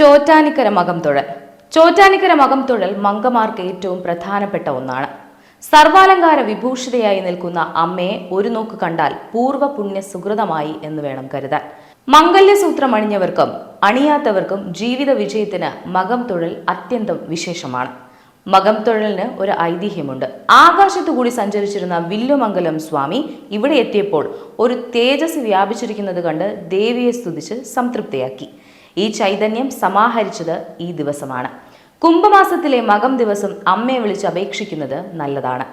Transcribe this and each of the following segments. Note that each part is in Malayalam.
ചോറ്റാനിക്കര മകം തൊഴൽ. ചോറ്റാനിക്കര മകം തൊഴൽ മങ്കമാർക്ക് ഏറ്റവും പ്രധാനപ്പെട്ട ഒന്നാണ്. സർവാലങ്കാര വിഭൂഷിതയായി നിൽക്കുന്ന അമ്മയെ ഒരു നോക്ക് കണ്ടാൽ പൂർവ പുണ്യ സുഹൃതമായി എന്ന് വേണം കരുതാൻ. മംഗല്യസൂത്രം അണിഞ്ഞവർക്കും അണിയാത്തവർക്കും ജീവിത വിജയത്തിന് മകം തൊഴൽ അത്യന്തം വിശേഷമാണ്. മകം തൊഴലിന് ഒരു ഐതിഹ്യമുണ്ട്. ആകാശത്തു കൂടി സഞ്ചരിച്ചിരുന്ന വില്ലുമംഗലം സ്വാമി ഇവിടെ എത്തിയപ്പോൾ ഒരു തേജസ് വ്യാപിച്ചിരിക്കുന്നത് കണ്ട് ദേവിയെ സ്തുതിച്ച് സംതൃപ്തിയാക്കി. ഈ ചൈതന്യം സമാഹരിച്ചത് ഈ ദിവസമാണ്. കുംഭമാസത്തിലെ മകം ദിവസം അമ്മയെ വിളിച്ച് അപേക്ഷിക്കുന്നത് നല്ലതാണ്.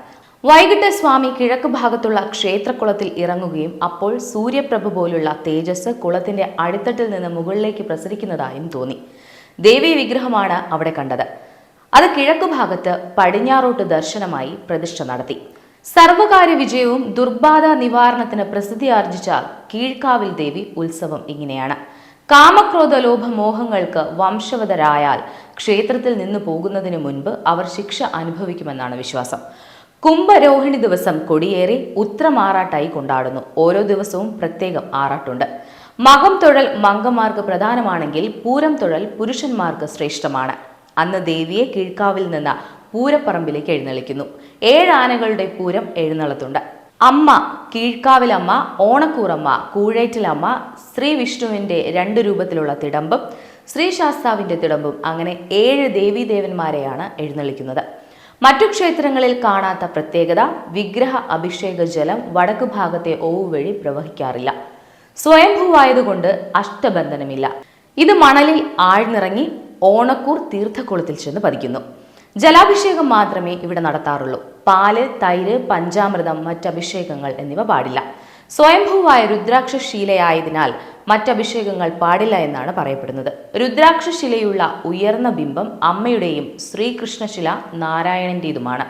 വൈകിട്ട് സ്വാമി കിഴക്ക് ഭാഗത്തുള്ള ക്ഷേത്രക്കുളത്തിൽ ഇറങ്ങുകയും അപ്പോൾ സൂര്യപ്രഭ പോലുള്ള തേജസ് കുളത്തിന്റെ അടിത്തട്ടിൽ നിന്ന് മുകളിലേക്ക് പ്രസരിക്കുന്നതായും തോന്നി. ദേവീ വിഗ്രഹമാണ് അവിടെ കണ്ടത്. അത് കിഴക്ക് ഭാഗത്ത് പടിഞ്ഞാറോട്ട് ദർശനമായി പ്രതിഷ്ഠ നടത്തി. സർവകാര്യ വിജയവും ദുർബാധ നിവാരണത്തിന് പ്രസിദ്ധി ആർജിച്ച കീഴ്ക്കാവിൽ ദേവി ഉത്സവം ഇങ്ങനെയാണ്. കാമക്രോധ ലോഭ മോഹങ്ങൾക്ക് വംശവതരായാൽ ക്ഷേത്രത്തിൽ നിന്ന് പോകുന്നതിന് മുൻപ് അവർ ശിക്ഷ അനുഭവിക്കുമെന്നാണ് വിശ്വാസം. കുംഭരോഹിണി ദിവസം കൊടിയേറി ഉത്രമാറാട്ടായി കൊണ്ടാടുന്നു. ഓരോ ദിവസവും പ്രത്യേകം ആറാട്ടുണ്ട്. മകം തൊഴൽ മങ്കമാർക്ക് പ്രധാനമാണെങ്കിൽ പൂരം തൊഴൽ പുരുഷന്മാർക്ക് ശ്രേഷ്ഠമാണ്. അന്ന് ദേവിയെ കീഴ്ക്കാവിൽ നിന്ന് പൂരപ്പറമ്പിലേക്ക് എഴുന്നള്ളിക്കുന്നു. ഏഴ് ആനകളുടെ പൂരം എഴുന്നള്ളത്തുണ്ട്. അമ്മ കീഴ്ക്കാവിലമ്മ ഓണക്കൂറമ്മ കൂഴേറ്റിലമ്മ ശ്രീ വിഷ്ണുവിന്റെ രണ്ട് രൂപത്തിലുള്ള തിടമ്പും ശ്രീ ശാസ്താവിന്റെ തിടമ്പും അങ്ങനെ ഏഴ് ദേവീദേവന്മാരെയാണ് എഴുന്നള്ളിക്കുന്നത്. മറ്റു ക്ഷേത്രങ്ങളിൽ കാണാത്ത പ്രത്യേകത വിഗ്രഹ അഭിഷേക ജലം വടക്ക് ഭാഗത്തെ ഓവ് വഴി പ്രവഹിക്കാറില്ല. സ്വയംഭൂവായതുകൊണ്ട് അഷ്ടബന്ധനമില്ല. ഇത് മണലിൽ ആഴ്ന്നിറങ്ങി ഓണക്കൂർ തീർത്ഥക്കുളത്തിൽ ചെന്ന് പതിക്കുന്നു. ജലാഭിഷേകം മാത്രമേ ഇവിടെ നടത്താറുള്ളൂ. പാൽ തൈര് പഞ്ചാമൃതം മറ്റഭിഷേകങ്ങൾ എന്നിവ പാടില്ല. സ്വയംഭൂവായ രുദ്രാക്ഷശീലയായതിനാൽ മറ്റഭിഷേകങ്ങൾ പാടില്ല എന്നാണ് പറയപ്പെടുന്നത്. രുദ്രാക്ഷശിലയുള്ള ഉയർന്ന ബിംബം അമ്മയുടെയും ശ്രീകൃഷ്ണശില നാരായണന്റേതുമാണ്.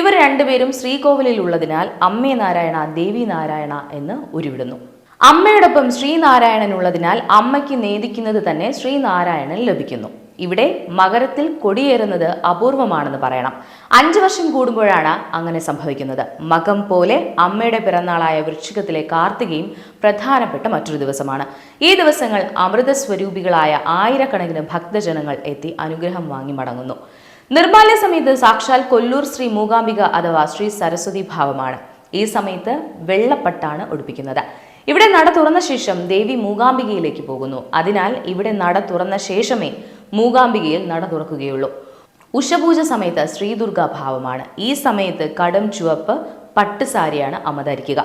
ഇവർ രണ്ടുപേരും ശ്രീകോവിലിൽ ഉള്ളതിനാൽ അമ്മേ നാരായണ ദേവി നാരായണ എന്ന് ഉരുവിടുന്നു. അമ്മയോടൊപ്പം ശ്രീനാരായണൻ ഉള്ളതിനാൽ അമ്മയ്ക്ക് നേദിക്കുന്നത് തന്നെ ശ്രീനാരായണൻ ലഭിക്കുന്നു. ഇവിടെ മകരത്തിൽ കൊടിയേറുന്നത് അപൂർവമാണെന്ന് പറയണം. അഞ്ചു വർഷം കൂടുമ്പോഴാണ് അങ്ങനെ സംഭവിക്കുന്നത്. മകം പോലെ അമ്മയുടെ പിറന്നാളായ വൃശ്ചികത്തിലെ കാർത്തികയും പ്രധാനപ്പെട്ട മറ്റൊരു ദിവസമാണ്. ഈ ദിവസങ്ങൾ അമൃത സ്വരൂപികളായ ആയിരക്കണക്കിന് ഭക്തജനങ്ങൾ എത്തി അനുഗ്രഹം വാങ്ങി മടങ്ങുന്നു. നിർമ്മാല്യ സമയത്ത് സാക്ഷാൽ കൊല്ലൂർ ശ്രീ മൂകാംബിക അഥവാ ശ്രീ സരസ്വതി ഭാവമാണ്. ഈ സമയത്ത് വെള്ളപ്പട്ടാണ് ഒടുപ്പിക്കുന്നത്. ഇവിടെ നട തുറന്ന ശേഷം ദേവി മൂകാംബികയിലേക്ക് പോകുന്നു. അതിനാൽ ഇവിടെ നട തുറന്ന ശേഷമേ മൂകാംബികയിൽ നട തുറക്കുകയുള്ളൂ. ഉഷപൂജ സമയത്ത് ശ്രീദുർഗ ഭാവമാണ്. ഈ സമയത്ത് കടം ചുവപ്പ് പട്ട് സാരിയാണ് അമ്മ ധരിക്കുക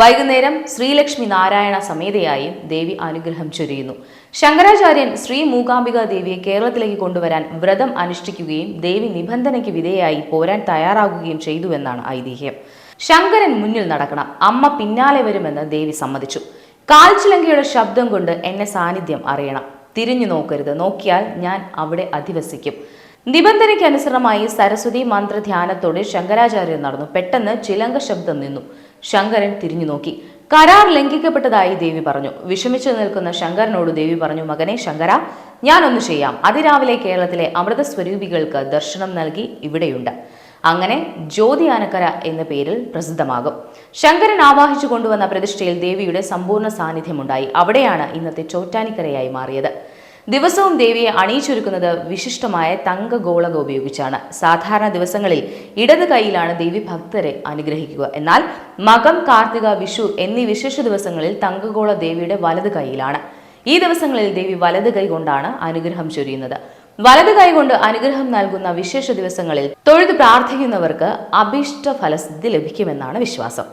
വൈകുന്നേരം ശ്രീലക്ഷ്മി നാരായണ സമേതയായും ദേവി അനുഗ്രഹം ചൊരിയുന്നു. ശങ്കരാചാര്യൻ ശ്രീ മൂകാംബിക ദേവിയെ കേരളത്തിലേക്ക് കൊണ്ടുവരാൻ വ്രതം അനുഷ്ഠിക്കുകയും ദേവി നിബന്ധനയ്ക്ക് വിധേയായി പോരാൻ തയ്യാറാകുകയും ചെയ്തുവെന്നാണ് ഐതിഹ്യം. ശങ്കരൻ മുന്നിൽ നടക്കണം. അമ്മ പിന്നാലെ വരുമെന്ന് ദേവി സമ്മതിച്ചു. കാൽച്ചിലങ്കയുടെ ശബ്ദം കൊണ്ട് എന്നെ സാന്നിധ്യം അറിയണം. തിരിഞ്ഞു നോക്കരുത്. നോക്കിയാൽ ഞാൻ അവിടെ അധിവസിക്കും. നിബന്ധനയ്ക്ക് അനുസൃതമായി സരസ്വതി മന്ത്രധ്യാനത്തോടെ ശങ്കരാചാര്യർ നടന്നു. പെട്ടെന്ന് ചിലങ്ക ശബ്ദം നിന്നു. ശങ്കരൻ തിരിഞ്ഞു നോക്കി. കരാർ ലംഘിക്കപ്പെട്ടതായി ദേവി പറഞ്ഞു. വിഷമിച്ചു നിൽക്കുന്ന ശങ്കരനോട് ദേവി പറഞ്ഞു മകനെ ശങ്കര ഞാനൊന്നു ചെയ്യാം. അതിരാവിലെ കേരളത്തിലെ അമൃത സ്വരൂപികൾക്ക് ദർശനം നൽകി ഇവിടെയുണ്ട്. അങ്ങനെ ജ്യോതി ആനക്കര എന്ന പേരിൽ പ്രസിദ്ധമാകും. ശങ്കരൻ ആവാഹിച്ചു കൊണ്ടുവന്ന പ്രതിഷ്ഠയിൽ ദേവിയുടെ സമ്പൂർണ സാന്നിധ്യമുണ്ടായി. അവിടെയാണ് ഇന്നത്തെ ചോറ്റാനിക്കരയായി മാറിയത്. ദിവസവും ദേവിയെ അണിയിച്ചൊരുക്കുന്നത് വിശിഷ്ടമായ തങ്കഗോളക ഉപയോഗിച്ചാണ്. സാധാരണ ദിവസങ്ങളിൽ ഇടത് കൈയിലാണ് ദേവി ഭക്തരെ അനുഗ്രഹിക്കുക. എന്നാൽ മകം കാർത്തിക വിഷു എന്നീ വിശേഷ ദിവസങ്ങളിൽ തങ്കഗോള ദേവിയുടെ വലത് കൈയിലാണ്. ഈ ദിവസങ്ങളിൽ ദേവി വലത് കൈ കൊണ്ടാണ് അനുഗ്രഹം ചൊരിയുന്നത്. വലത് കൈകൊണ്ട് അനുഗ്രഹം നൽകുന്ന വിശേഷ ദിവസങ്ങളിൽ തൊഴുത് പ്രാർത്ഥിക്കുന്നവർക്ക് അഭീഷ്ട ഫലസിദ്ധി ലഭിക്കുമെന്നാണ് വിശ്വാസം